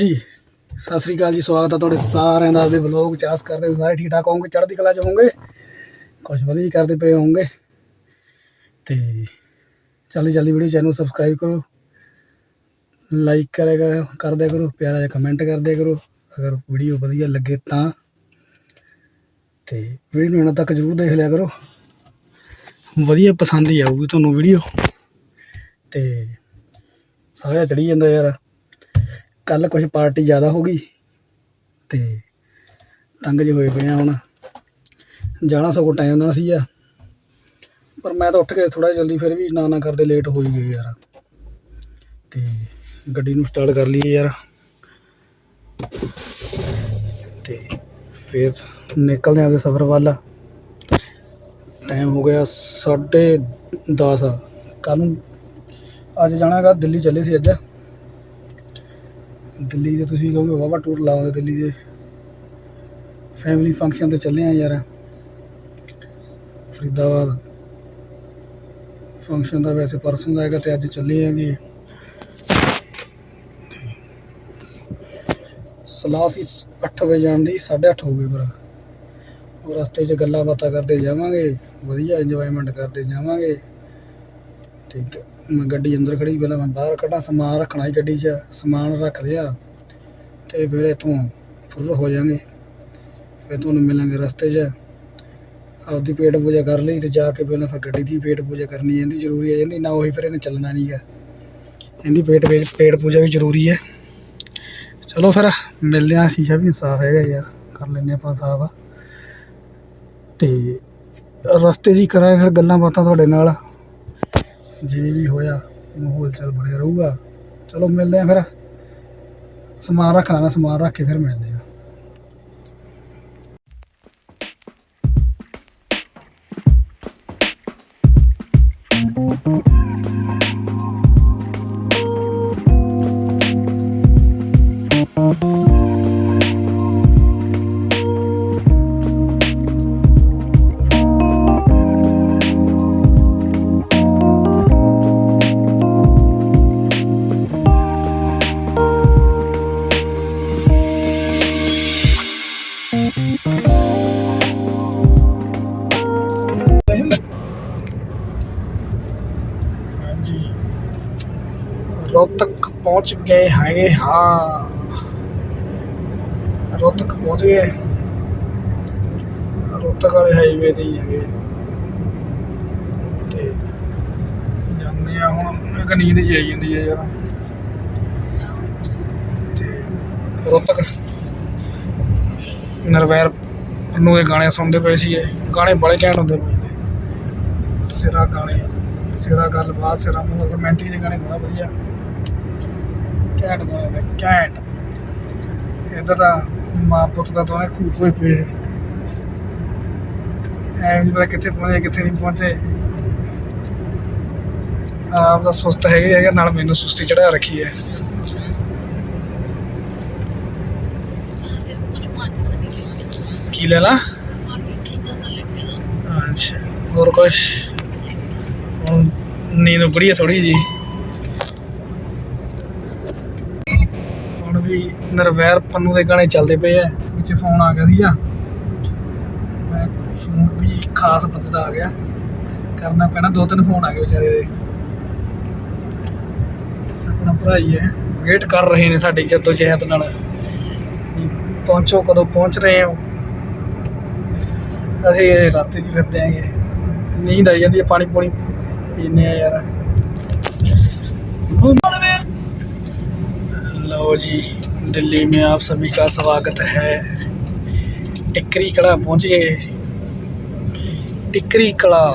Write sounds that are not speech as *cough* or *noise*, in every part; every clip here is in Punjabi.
ਜੀ, ਸਤਿ ਸ੍ਰੀ ਅਕਾਲ ਜੀ, ਸਵਾਗਤ ਆ ਤੁਹਾਡੇ ਸਾਰਿਆਂ ਦਾ ਦੇ ਵਲੋਗ ਚਾਸ ਕਰਦੇ ਹੋ ਸਾਰੇ ਠੀਕ ਠਾਕ ਹੋਵੋਗੇ, ਚੜ੍ਹਦੀ ਕਲਾ 'ਚ ਹੋਵੋਗੇ ਕੁਝ ਵਧੀਆ ਹੀ ਕਰਦੇ ਪਏ ਹੋਵੋਗੇ। ਤੇ ਜਲਦੀ ਜਲਦੀ ਵੀਡੀਓ ਚੈਨਲ ਸਬਸਕ੍ਰਾਈਬ ਕਰੋ ਲਾਈਕ ਕਰੇਗਾ ਕਰ ਦਿਆ ਕਰੋ, ਪਿਆਰਾ ਜਿਹਾ ਕਮੈਂਟ ਕਰ ਕਰੋ। ਅਗਰ ਵੀਡੀਓ ਵਧੀਆ ਲੱਗੇ ਤਾਂ, ਤੇ ਵੀਡੀਓ ਨੂੰ ਇਹਨਾਂ ਤੱਕ ਜਰੂਰ ਦੇਖ ਲਿਆ ਕਰੋ। ਵਧੀਆ ਪਸੰਦ ਹੀ ਆਊਗੀ ਤੁਹਾਨੂੰ ਵੀਡੀਓ ਤੇ ਸਾਇਆ ਚੜੀ ਜਾਂਦਾ ਯਾਰ। ਕੱਲ ਕੁਝ ਪਾਰਟੀ ਜ਼ਿਆਦਾ ਹੋ ਗਈ ਤੇ ਤੰਗ ਜਿਹੇ ਹੋਏ ਪਏ ਆ ਹੁਣ। ਜਾਣਾ ਸਗੋਂ ਟਾਈਮ ਨਾਲ ਸੀ ਆ ਪਰ ਮੈਂ ਤਾਂ ਉੱਠ ਕੇ ਥੋੜਾ ਜਲਦੀ ਫਿਰ ਵੀ ਨਾ ਨਾ ਕਰਦੇ ਲੇਟ ਹੋ ਹੀ ਗਏ ਯਾਰ। ਤੇ ਗੱਡੀ ਨੂੰ ਸਟਾਰਟ ਕਰ ਲਈਏ ਯਾਰ। ਤੇ ਫਿਰ ਨਿਕਲਦੇ ਆਂ ਸਫ਼ਰ ਵੱਲ। ਟਾਈਮ ਹੋ ਗਿਆ 10:30 ਕੱਲ ਨੂੰ ਅੱਜ ਜਾਣਾਗਾ ਦਿੱਲੀ ਚੱਲੇ ਸੀ ਅੱਜ। ਦਿੱਲੀ ਦੇ ਤੁਸੀਂ ਕਹੋਗੇ ਵਾਵਾ ਟੂਰ ਲਾਉਂਦੇ ਦਿੱਲੀ ਦੇ। ਫੈਮਿਲੀ ਫੰਕਸ਼ਨ ਤੇ ਚੱਲੇ ਆ ਯਾਰ। ਫਰੀਦਾਬਾਦ। ਫੰਕਸ਼ਨ ਦਾ ਵੈਸੇ ਪਰਸੋਂ ਦਾ ਹੈਗਾ ਤੇ ਅੱਜ ਚੱਲੇ ਆਂਗੇ ਸਲਾਹ ਸੀ 8 ਵਜੇ ਜਾਣ ਦੀ 8:30 ਹੋ ਗਏ ਪਰ। ਉਹ ਰਸਤੇ 'ਚ ਗੱਲਾਂ ਬਾਤਾਂ ਕਰਦੇ ਜਾਵਾਂਗੇ, ਵਧੀਆ ਇੰਜੋਇਮੈਂਟ ਕਰਦੇ ਜਾਵਾਂਗੇ। ਠੀਕ ਹੈ। ਮੈਂ ਗੱਡੀ ਅੰਦਰ ਖੜੀ, ਪਹਿਲਾਂ ਮੈਂ ਬਾਹਰ ਕੱਢਾਂ, ਸਮਾਨ ਰੱਖਣਾ ਸੀ ਗੱਡੀ 'ਚ, ਸਮਾਨ ਰੱਖ ਲਿਆ ਤੇ ਫਿਰ ਇੱਥੋਂ ਫੁੱਲ ਹੋ ਜਾਾਂਗੇ। ਫਿਰ ਤੁਹਾਨੂੰ ਮਿਲਾਂਗੇ ਰਸਤੇ 'ਚ। ਆਪਦੀ ਪੇਟ ਪੂਜਾ ਕਰ ਲਈ ਤੇ ਜਾ ਕੇ ਪਹਿਲਾਂ ਫਿਰ ਗੱਡੀ ਦੀ ਪੇਟ ਪੂਜਾ ਕਰਨੀ ਇਹਦੀ ਜ਼ਰੂਰੀ ਹੈ, ਇਹਦੀ ਨਾ ਉਹੀ ਫਿਰ ਇਹਨੇ ਚੱਲਣਾ ਨਹੀਂ ਨਹੀਂਗਾ ਇਹਦੀ ਪੇਟ ਪੇਟ ਪੇਟ ਪੂਜਾ ਵੀ ਜ਼ਰੂਰੀ ਹੈ। ਚਲੋ ਫਿਰ ਮਿਲਦੇ ਹਾਂ, ਸ਼ੀਸ਼ਾ ਵੀ ਸਾਫ਼ ਹੈਗਾ ਯਾਰ, ਕਰ ਲੈਂਦੇ ਆਪਾਂ ਸਾਫ਼। ਤੇ ਰਸਤੇ 'ਚ ਹੀ ਕਰਾਂਗੇ ਫਿਰ ਗੱਲਾਂ ਬਾਤਾਂ ਤੁਹਾਡੇ ਨਾਲ। ਜੇ ਵੀ ਹੋਇਆ, ਮਾਹੌਲ ਚੱਲ ਬਣਿਆ ਰਹੂਗਾ। ਚਲੋ ਮਿਲਦੇ ਆ ਫਿਰ। ਸਮਾਨ ਰੱਖ ਮੈਂ ਸਮਾਨ ਰੱਖ ਕੇ ਫਿਰ ਮਿਲਦੇ ਆ ਪਹੁੰਚ ਗਏ ਹੈਗੇ, ਹਾਂ। ਰੋਤਕ ਪਹੁੰਚ ਗਏ। ਰੋਤਕ ਵਾਲੇ ਹਾਈਵੇ ਤੇ ਹੀ ਹੈਗੇ। ਤੇ ਜਾਂਦੇ ਆ ਹੁਣ, ਇੱਕ ਨੀਂਦ ਜਿਹੀ ਆਈ ਜਾਂਦੀ ਹੈ ਯਾਰ। ਤੇ ਰੋਹਤਕ ਨਰਵੈਰ ਨੂੰ ਇਹ ਗਾਣੇ ਸੁਣਦੇ ਪਏ ਸੀ ਗਾਣੇ ਬੜੇ ਘੈਂਟ ਹੁੰਦੇ ਪਏ ਸਿਰਾ ਗਾਣੇ, ਸਿਰਾ ਗੱਲਬਾਤ, ਸਿਰਾ ਮੂੰਹ ਰੋਮਾਂਟਿਕ ਗਾਣੇ ਬੜਾ ਵਧੀਆ। ਘੈਂਟ ਗਾਣੇ ਨੇ ਇਹਦਾ ਤਾਂ ਮਾਂ ਪੁੱਤ ਦਾ ਦੋਨੇ ਖੂਬ ਹੋਏ ਪਏ ਐ ਵੀ ਪਤਾ ਕਿੱਥੇ ਪਹੁੰਚੇ, ਕਿੱਥੇ ਨਹੀਂ ਪਹੁੰਚੇ। ਆਪ ਦਾ ਸੁਸਤ ਹੈਗੇ ਹੈਗਾ, ਨਾਲ ਮੈਨੂੰ ਸੁਸਤੀ ਚੜਾ ਰੱਖੀ ਹੈ। ਕੀ ਲੈ ਲਾ? ਅੱਛਾ, ਹੋਰ ਕੁਛ? ਹੁਣ ਨੀਂਦ ਉਗੜੀ ਥੋੜੀ ਜੀ ਹੁਣ ਵੀ ਨਰਵੈਰ ਪੰਨੂ ਦੇ ਗਾਣੇ ਚੱਲਦੇ ਪਏ ਆ, ਵਿੱਚ ਫੋਨ ਆ ਗਿਆ ਸੀਗਾ। ਮੈਂ ਫੋਨ ਵੀ ਖਾਸ ਬੰਦੇ ਦਾ ਆ ਗਿਆ। ਕਰਨਾ ਪੈਣਾ, ਦੋ ਤਿੰਨ ਫੋਨ ਆ ਗਏ ਵਿਚਾਰੇ ਦੇ। ਆਪਣਾ ਭਰਾ ਹੀ ਹੈ। ਵੇਟ ਕਰ ਰਹੇ ਨੇ ਸਾਡੀ ਜੱਦੋ ਜਹਿਦ ਨਾਲ। ਪਹੁੰਚੋ, ਕਦੋਂ ਪਹੁੰਚ ਰਹੇ ਹੋ? ਅਸੀਂ ਰਸਤੇ 'ਚ ਫਿਰਦੇ ਆਂਗੇ। ਨੀਂਦ ਆਈ ਜਾਂਦੀ ਹੈ, ਪਾਣੀ ਪੂਣੀ ਪੀਨੇ ਆ ਯਾਰ। लो जी दिल्ली में आप सभी का स्वागत है टिकरी कला पहुंच गए टिकरी कला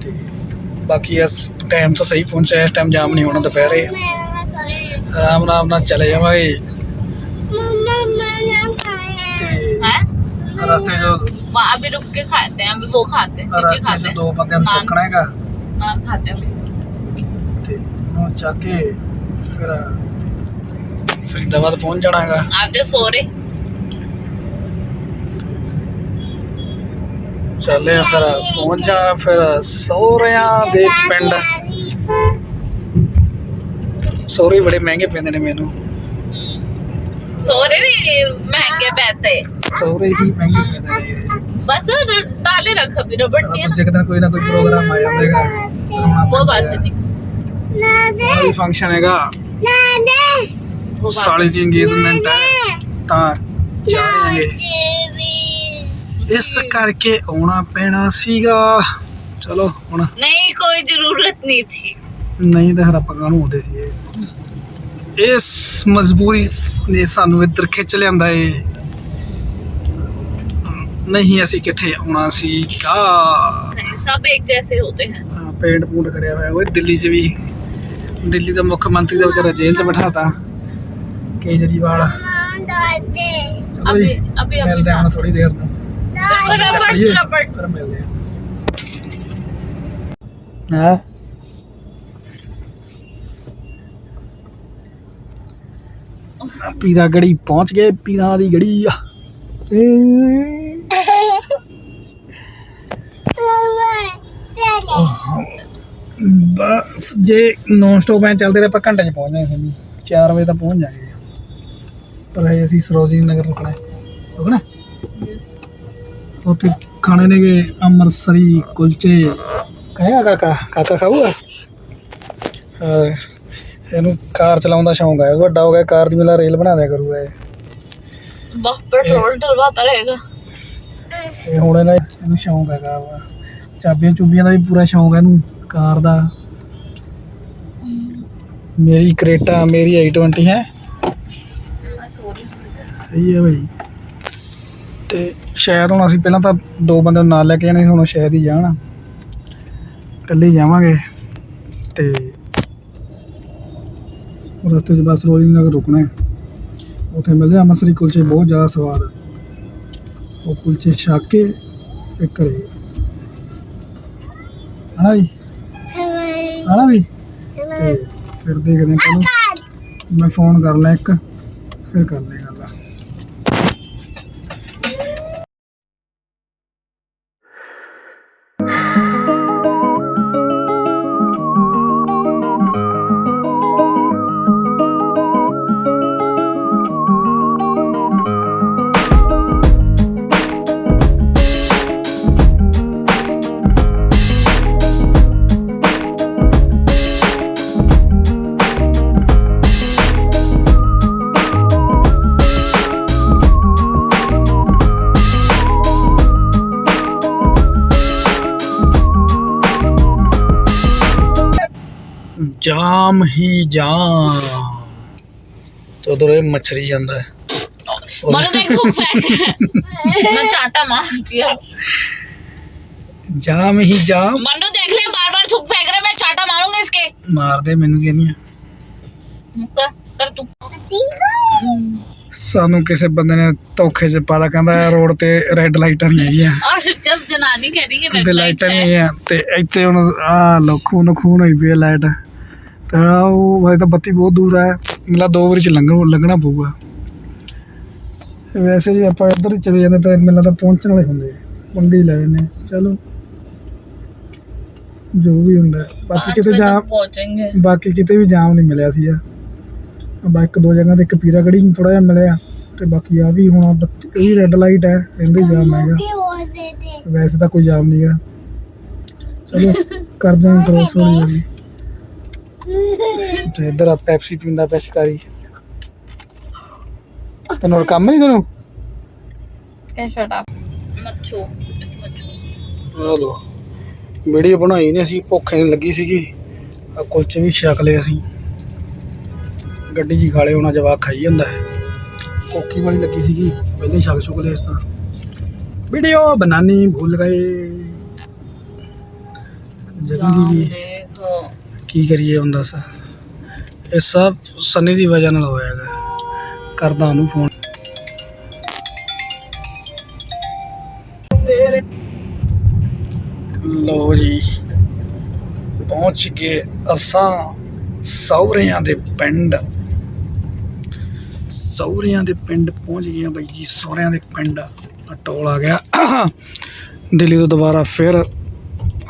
ਤੇ ਬਾਕੀ ਇਸ ਟਾਈਮ ਤਾਂ ਸਹੀ ਪਹੁੰਚਿਆ ਇਸ ਟਾਈਮ ਜਾਮ ਨਹੀਂ ਹੋਣਾ ਦੁਪਹਿਰੇ ਆਰਾਮ ਆਰਾਮ ਨਾਲ ਚਲੇ ਜਾਵਾਂਗੇ ਤੇ ਰਸਤੇ 'ਚ वहाँ अभी रुक के खाते हैं अभी वो खाते हैं चिची ਰਸਤੇ खाते 'ਚ हैं ਦੋ ਬੰਦਿਆਂ ਨੂੰ ਨਾਨ। ਚੱਕਣਾ ਹੈਗਾ नान खाते हैं अभी ਨੂੰ ਚੱਕ ਕੇ ਫਿਰ ਫਰੀਦਾਬਾਦ ਪਹੁੰਚ ਜਾਣਾਗਾ। ਆਪਦੇ ਸੋਰੇ ਚੱਲੇ ਆ ਫਿਰ ਪਹੁੰਚਾ ਫਿਰ ਸੋਹਰਿਆਂ ਦੇ ਪਿੰਡ। ਸੋਹਰੇ ਬੜੇ ਮਹਿੰਗੇ ਪੈਂਦੇ ਨੇ ਮੈਨੂੰ। ਸੋਹਰੇ ਵੀ ਮਹਿੰਗੇ ਪੈਂਦੇ। ਸੋਹਰੇ ਹੀ ਮਹਿੰਗੇ ਪੈਂਦੇ ਨੇ। ਬਸ ਡਾਲੇ ਰੱਖ ਵੀ ਰਬੜ ਨਹੀਂ ਜਗਦਾਂ ਕੋਈ ਨਾ ਕੋਈ ਪ੍ਰੋਗਰਾਮ ਆ ਜਾਂਦੇਗਾ। ਕੋਈ ਬਾਤ ਨਹੀਂ। ਕੋਈ ਫੰਕਸ਼ਨ ਹੈਗਾ वो बात ਸਾਲੇ ਦੀ ਇੰਗੇਜਮੈਂਟ ਹੈ ਤਾਂ ਜਾਣਗੇ ਇਸ ਕਰਕੇ ਆਉਣਾ ਪੈਣਾ ਸੀਗਾ ਚਲੋ ਹੁਣ नहीं कोई जरूरत नहीं थी ਨਹੀਂ ਤਾਂ ਫਿਰ ਆਪਾਂ ਕਾਹਨੂੰ ਆਉਂਦੇ ਸੀ ਇਹ ਇਸ ਮਜਬੂਰੀ ਨੇ ਸਾਨੂੰ ਇੱਧਰ ਖਿੱਚ ਲਿਆਂਦਾ ਏ ਨਹੀਂ ਅਸੀਂ ਕਿੱਥੇ ਆਉਣਾ ਸੀ ਕਾ नहीं, सब एक जैसे होते हैं ਪੇਂਟ ਪੂੰਟ ਕਰਿਆ ਹੋਇਆ ਉਹ ਦਿੱਲੀ 'ਚ ਵੀ। ਦਿੱਲੀ ਦਾ ਮੁੱਖ ਮੰਤਰੀ ਦਾ ਵਿਚਾਰਾ ਜੇਲ੍ਹ 'ਚ ਬਿਠਾਤਾ। ਕੇਜਰੀਵਾਲ। ਮਿਲਦੇ ਹਾਂ ਥੋੜੀ ਦੇਰ ਨੂੰ। ਪੀਰਾ ਗੜੀ ਪਹੁੰਚ ਗਏ ਪੀਰਾ ਦੀ ਗੜੀ ਆ। ਏ ਬਸ ਜੇ ਨੋਨ ਸਟੋਪ ਐ ਚੱਲਦੇ ਰਹੇ ਆਪਾਂ ਘੰਟੇ 'ਚ ਪਹੁੰਚ ਜਾਾਂਗੇ ਜੀ 4 ਵਜੇ ਤਾਂ ਪਹੁੰਚ ਜਾਾਂਗੇ। ਪਰ ਹੈ ਅਸੀਂ ਸਰੋਜੀ ਨਗਰ ਰੁਕਣਾ ਹੈ। ਰੁਕਣਾ ਉੱਥੇ ਖਾਣੇ ਨੇਗੇ ਅੰਮ੍ਰਿਤਸਰੀ ਕੁਲਚੇ। ਕਹੇਗਾ ਕਾਕਾ? ਕਾਕਾ ਖਾਊਗਾ? ਇਹਨੂੰ ਕਾਰ ਚਲਾਉਣ ਦਾ ਸ਼ੌਂਕ ਹੈ ਵੱਡਾ ਹੋ ਗਿਆ ਕਾਰ ਦੀ ਮੇਲਾ ਰੇਲ ਬਣਾ ਦਿਆ ਕਰੂਗਾ ਇਹ। ਬਸ ਪੈਟਰੋਲ ਡਲਵਾਤਾ ਰਹੇਗਾ। ਇਹ ਹੁਣ ਇਹਦਾ ਇਹਨੂੰ ਸ਼ੌਂਕ ਹੈਗਾ ਚਾਬੀਆਂ ਚੁਬੀਆਂ ਦਾ ਵੀ ਪੂਰਾ ਸ਼ੌਂਕ ਹੈ ਇਹਨੂੰ ਕਾਰ ਦਾ। ਮੇਰੀ ਕਰੇਟਾ ਮੇਰੀ i20 ਹੈ मैं सो रही हूँ ਸਹੀ ਹੈ ਭਾਈ ਤੇ ਸ਼ਾਇਦ ਹੁਣ ਅਸੀਂ ਪਹਿਲਾਂ ਤਾਂ ਦੋ ਬੰਦੇ ਨੂੰ ਨਾਲ ਲੈ ਕੇ ਜਾਣੇ ਸੀ ਹੁਣ ਸ਼ਾਇਦ ਹੀ ਜਾਣ ਇਕੱਲੇ ਹੀ ਜਾਵਾਂਗੇ ਤੇ ਰਸਤੇ 'ਚ ਬਸ ਰੋਜ਼ ਨਗਰ ਰੁਕਣਾ ਹੈ ਉੱਥੇ ਮਿਲਦੇ ਆ ਅੰਮ੍ਰਿਤਸਰੀ ਕੁਲਚੇ ਬਹੁਤ ਜ਼ਿਆਦਾ ਸਵਾਦ ਆ ਉਹ ਕੁਲਚੇ ਛਕ ਕੇ ਫਿਰ ਘਰੇ ਹਨਾ ਜੀ ਹਨਾ ਵੀ ਤੇ ਫਿਰ ਦੇਖਦੇ ਹਾਂ ਕੱਲ ਮੈਂ ਫੋਨ ਕਰ ਲਿਆ ਇੱਕ ਫਿਰ ਕਰਦੇ ਗੱਲ। ਜਾਮ ਹੀ ਜਾਮ। ਤੇ ਉਧਰ ਇਹ ਮਛਰੀ ਜਾਂਦਾ ਹੈ। ਮਨ ਦੇਖ ਫੁੱਕ ਫੈਕ ਮੈਂ ਚਾਟਾ ਮਾਰ ਦਿਆ ਜਾਮ ਹੀ ਜਾਮ। ਮੰਡੋ ਦੇਖ ਲੈ ਬਾਰ ਬਾਰ ਥੁੱਕ ਫੈਕ ਰਿਹਾ ਮੈਂ ਚਾਟਾ ਮਾਰੂੰਗਾ ਇਸਕੇ। ਮਾਰ ਦੇ ਮੈਨੂੰ ਕਹਿੰਦੀ ਆ? ਮੁੱਕਾ ਕਰ ਤੂੰ। ਸਾਨੂੰ ਕਿਸੇ ਬੰਦੇ ਨੇ ਧੋਖੇ 'ਚ ਪਾਦਾ ਕਹਿੰਦਾ ਰੋਡ ਤੇ ਰੈੱਡ ਲਾਈਟਾਂ ਨਹੀਂ ਹੈਗੀਆਂ। ਔਰ ਜਦ ਜਨਾਨੀ ਕਹਿ ਰਹੀ ਹੈ ਰੈੱਡ ਲਾਈਟਾਂ ਨਹੀਂ ਹੈ ਤੇ ਇੱਥੇ ਹੁਣ ਆ ਲੋ ਖੂਨ ਖੂਨ ਹੋਈ ਪਈ ਲਾਈਟ ਤੇ ਆਹ ਉਹ ਵੈਸੇ ਤਾਂ ਬੱਤੀ ਬਹੁਤ ਦੂਰ ਹੈ ਮਿਲਾ ਦੋ ਵਾਰੀ ਚ ਲੰਘਣ ਲੰਘਣਾ ਪਊਗਾ ਵੈਸੇ ਜੇ ਆਪਾਂ ਇੱਧਰ ਹੀ ਚਲੇ ਜਾਂਦੇ ਤਾਂ ਮੈਨੂੰ ਤਾਂ ਪਹੁੰਚਣ ਵਾਲੇ ਹੁੰਦੇ ਮੰਡੀ ਹੀ ਲੈ ਜਾਂਦੇ ਚਲੋ ਜੋ ਵੀ ਹੁੰਦਾ ਹੈ। ਬਾਕੀ पाँच ਕਿਤੇ बजे ਜਾਮ तक पहुंचेंगे ਬਾਕੀ ਕਿਤੇ ਵੀ ਜਾਮ ਨਹੀਂ ਮਿਲਿਆ ਸੀਗਾ ਬਾ ਇੱਕ ਦੋ ਜਗ੍ਹਾ ਤੇ ਇੱਕ ਪੀਰਾ ਗੜੀ ਥੋੜਾ ਜਿਹਾ ਮਿਲਿਆ ਤੇ ਬਾਕੀ ਆ ਵੀ ਹੁਣ ਆਹ ਬੱਤੀ ਇਹ ਵੀ ਰੈੱਡ ਲਾਈਟ ਹੈ ਇਹਦੇ ਜਾਮ ਹੈਗਾ ਵੈਸੇ ਤਾਂ ਕੋਈ ਜਾਮ ਨਹੀਂ ਹੈ ਚਲੋ ਕਰ ਜਾਵਾਂ ਕ੍ਰੋਸ ਹੋ ਜਾਈ *laughs* ਇਧਰ ਆ ਪੈਪਸੀ ਪੀਂਦਾ ਪਿਆ ਤੈਨੂੰ ਹੋਰ ਕੰਮ ਨਹੀਂ ਤੈਨੂੰ? ਕੈਨ ਸ਼ਟ ਅਪ ਮੱਛੂ ਇਸ ਮੱਛੂ। ਹਲੋ ਵੀਡੀਓ ਬਣਾਈ ਨਹੀਂ ਅਸੀਂ ਭੁੱਖ ਨਹੀਂ ਲੱਗੀ ਸੀਗੀ। ਆ ਕੁਲਚੇ ਵੀ ਛਕ ਲਏ ਅਸੀਂ। ਗੱਡੀ ਜੀ ਖਾਲੇ ਹੋਣਾ ਜਵਾਕ ਖਾਈ ਜਾਂਦਾ ਹੈ। ਕੋਕੀ ਵਾਲੀ ਲੱਗੀ ਸੀਗੀ ਪਹਿਲੇ ਛਕ ਛੁਕ ਲਏ ਇਸ ਤਾਂ। ਵੀਡੀਓ ਬਣਾਣੀ ਭੁੱਲ ਗਏ। ਜਗੀ ਵੀ ਕੀ ਕਰੀਏ ਹੁਣ ਦੱਸ। ਇਹ ਸਭ ਸਨੀ ਦੀ ਵਜ੍ਹਾ ਨਾਲ ਹੋਇਆ ਹੈਗਾ। ਕਰਦਾ ਉਹਨੂੰ ਫੋਨ ਲਓ ਜੀ, ਪਹੁੰਚ ਗਏ ਅਸਾਂ ਸੌਰਿਆਂ ਦੇ ਪਿੰਡ। ਸੌਰਿਆਂ ਦੇ ਪਿੰਡ ਪਹੁੰਚ ਗਏ ਬਾਈ ਜੀ ਸੌਰਿਆਂ ਦੇ ਪਿੰਡ। ਟੋਲ ਆ ਗਿਆ। ਦਿੱਲੀ ਤੋਂ ਦੁਬਾਰਾ ਫਿਰ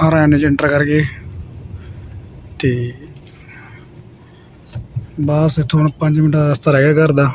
ਹਰਿਆਣੇ ਚ ਐਂਟਰ ਕਰ ਗਏ ਤੇ ਬਸ ਇੱਥੋਂ ਹੁਣ 5 ਮਿੰਟ ਦਾ ਰਸਤਾ ਰਹਿ ਗਿਆ ਘਰ ਦਾ।